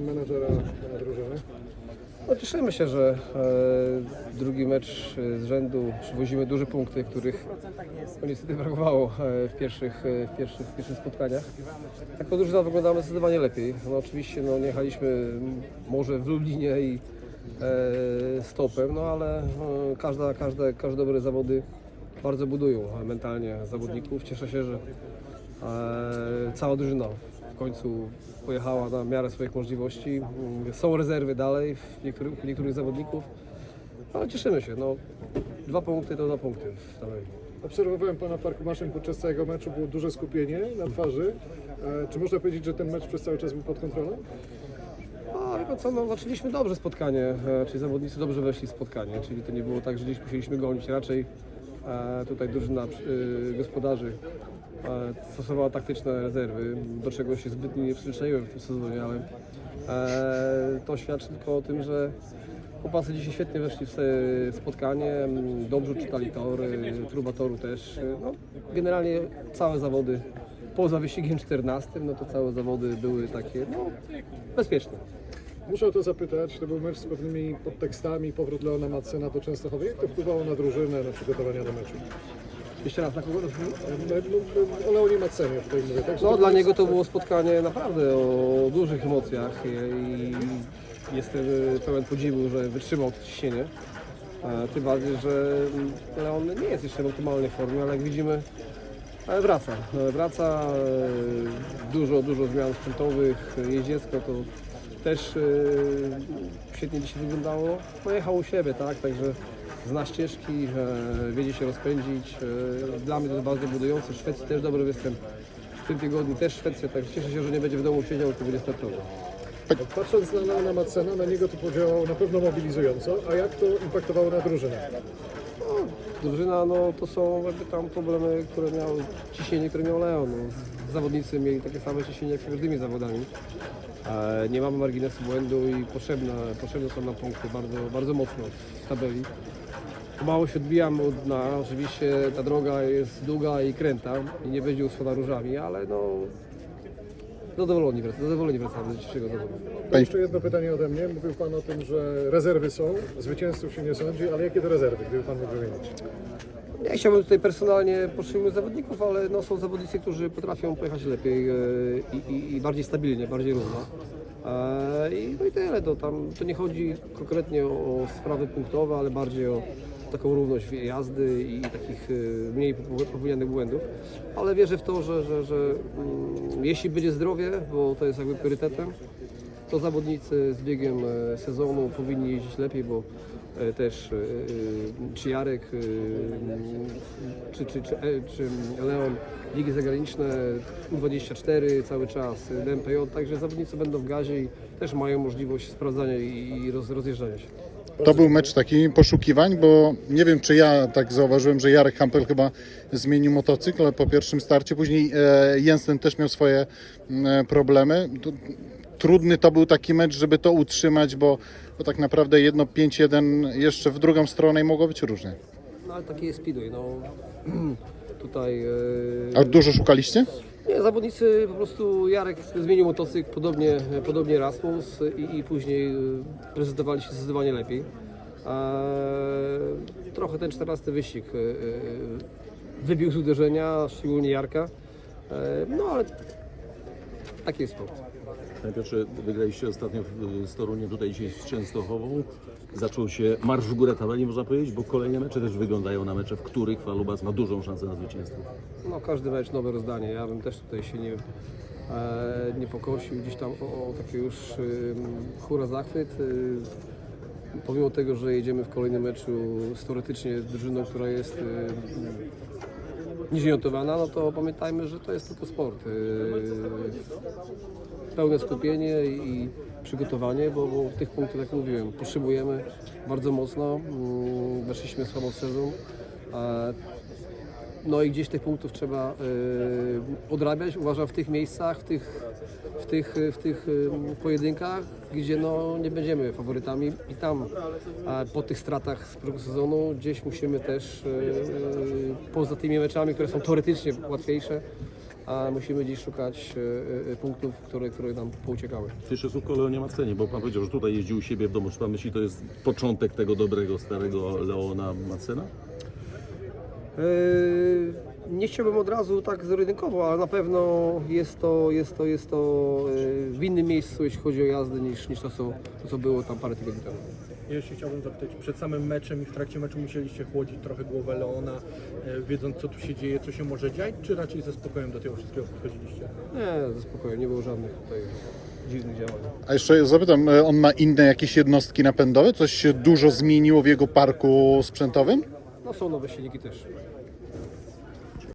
menadżera drużyny. No, cieszymy się, że e, drugi mecz e, z rzędu przywozimy duże punkty, których no, niestety brakowało e, w, pierwszych, e, w, pierwszych, w pierwszych spotkaniach. Jako drużyna wyglądamy zdecydowanie lepiej. No, oczywiście no, nie jechaliśmy może w Lublinie i e, stopem, no ale e, każda, każde, każde dobre zawody bardzo budują mentalnie zawodników. Cieszę się, że e, cała drużyna końcu pojechała na miarę swoich możliwości. Są rezerwy dalej w niektórych, niektórych zawodników, ale cieszymy się. No, dwa punkty to dwa punkty w tabeli. Obserwowałem pana Parku Maszyn podczas całego meczu, było duże skupienie na twarzy. E, Czy można powiedzieć, że ten mecz przez cały czas był pod kontrolą? Pan co, no, zaczęliśmy dobrze spotkanie, e, czyli zawodnicy dobrze weszli w spotkanie, czyli to nie było tak, że gdzieś musieliśmy gonić, raczej tutaj drużyna e, gospodarzy e, stosowała taktyczne rezerwy, do czego się zbytnio nie przyzwyczaiłem w tym sezonie, ale e, to świadczy tylko o tym, że chłopacy dzisiaj świetnie weszli w spotkanie, dobrze czytali tory, próba toru też, e, no, generalnie całe zawody poza wyścigiem 14, no to całe zawody były takie, no, bezpieczne. Muszę o to zapytać, to był mecz z pewnymi podtekstami, powrót Leona Madsena do Częstochowy. Jak to wpływało na drużynę, na przygotowania do meczu? Jeszcze raz na kogo? E, O Leonie Madsenie tutaj mówię, tak? No dla niego to było spotkanie naprawdę o dużych emocjach i jestem pełen podziwu, że wytrzymał to ciśnienie. E, Tym bardziej, że Leon nie jest jeszcze w optymalnej formie, ale jak widzimy e, wraca. E, Wraca, e, dużo, dużo zmian sprzętowych, jeździecko to też e, świetnie dzisiaj wyglądało. Pojechał u siebie, tak, także zna ścieżki, e, wiedzie się rozpędzić. E, Dla mnie to jest bardzo budujące. W Szwecji też dobry występ. W tym tygodniu też Szwecja, tak cieszę się, że nie będzie w domu siedział, tylko będzie startował. Patrząc na Leona Madsena, na niego to podziałało na pewno mobilizująco, a jak to impaktowało na drużynę? Drużyna, no to są jakby tam problemy, które miał, ciśnienie, które miał Leon. No. Zawodnicy mieli takie same ciśnienie jak każdymi zawodami. E, nie mamy marginesu błędu i potrzebne, potrzebne są nam punkty bardzo, bardzo mocno w tabeli. Mało się odbijamy od dna, oczywiście ta droga jest długa i kręta i nie będzie usłana różami, ale no zadowoleni, wrac- zadowoleni wracamy do dzisiejszego zawodu. To jeszcze jedno pytanie ode mnie. Mówił Pan o tym, że rezerwy są, zwycięzców się nie sądzi, ale jakie to rezerwy, gdyby Pan mógł wymienić? Ja chciałbym tutaj personalnie poszczególnych zawodników, ale no, są zawodnicy, którzy potrafią pojechać lepiej e, i, i, i bardziej stabilnie, bardziej równo. E, I, no i tyle, to, tam, to nie chodzi konkretnie o sprawy punktowe, ale bardziej o taką równość jazdy i takich e, mniej popeł- popełnianych błędów. Ale wierzę w to, że, że, że mm, jeśli będzie zdrowie, bo to jest jakby priorytetem, to zawodnicy z biegiem e, sezonu powinni jeździć lepiej, bo e, też e, czy Jarek, e, czy, czy, czy, czy Leon, ligi zagraniczne, U24 cały czas, DMPJ, także zawodnicy będą w gazie i też mają możliwość sprawdzania i roz, rozjeżdżania się. To był mecz taki poszukiwań, bo nie wiem, czy ja tak zauważyłem, że Jarek Hampel chyba zmienił motocykl po pierwszym starcie. Później e, Jensen też miał swoje mm, problemy. To, trudny to był taki mecz, żeby to utrzymać, bo, bo tak naprawdę jedno 5-1 jeszcze w drugą stronę i mogło być różnie. No ale taki jest Speedway, no tutaj... e, A dużo szukaliście? Nie, zawodnicy po prostu Jarek zmienił motocykl, podobnie, podobnie Rasmus i, i później y, prezentowali się zdecydowanie lepiej. Eee, trochę ten 14 wyścig y, y, wybił z uderzenia, szczególnie Jarka. No ale taki jest sport. Panie Piotrze, wygraliście ostatnio z Toruniem, tutaj dzisiaj z Częstochową. Zaczął się marsz w górę tabeli, można powiedzieć, bo kolejne mecze też wyglądają na mecze, w których Falubas ma dużą szansę na zwycięstwo. No każdy mecz nowe rozdanie. Ja bym też tutaj się nie, e, nie pokosił gdzieś tam o, o taki już hura zachwyt. Y, pomimo tego, że jedziemy w kolejnym meczu z teoretycznie drużyną, która jest niżej notowana, no to pamiętajmy, że to jest tylko sport. Y, pełne skupienie i przygotowanie, bo, bo tych punktów, jak mówiłem, potrzebujemy bardzo mocno. Mm, Weszliśmy słabo w sezon. E, no i gdzieś tych punktów trzeba y, odrabiać, uważam, w tych miejscach, w tych, w tych, w tych y, pojedynkach, gdzie no, nie będziemy faworytami i tam e, po tych stratach z pierwszego sezonu gdzieś musimy też y, poza tymi meczami, które są teoretycznie łatwiejsze, a musimy dziś szukać e, e, punktów, które, które nam pouciekały. Jeszcze słówko o Leonie Macenie, bo pan powiedział, że tutaj jeździł u siebie w domu. Czy pan myśli, to jest początek tego dobrego, starego Leona Macena? Yy, Nie chciałbym od razu tak zero-jedynkowo, ale na pewno jest to, jest to, jest to yy, w innym miejscu, jeśli chodzi o jazdę, niż, niż to, co, to, co było tam parę tygodni temu. Ja jeszcze chciałbym zapytać, przed samym meczem i w trakcie meczu musieliście chłodzić trochę głowę Leona, e, wiedząc co tu się dzieje, co się może dziać, czy raczej ze spokojem do tego wszystkiego podchodziliście? Nie, ze spokojem, nie było żadnych tutaj dziwnych działań. A jeszcze zapytam, e, on ma inne jakieś jednostki napędowe? Coś się dużo zmieniło w jego parku sprzętowym? No są nowe silniki też.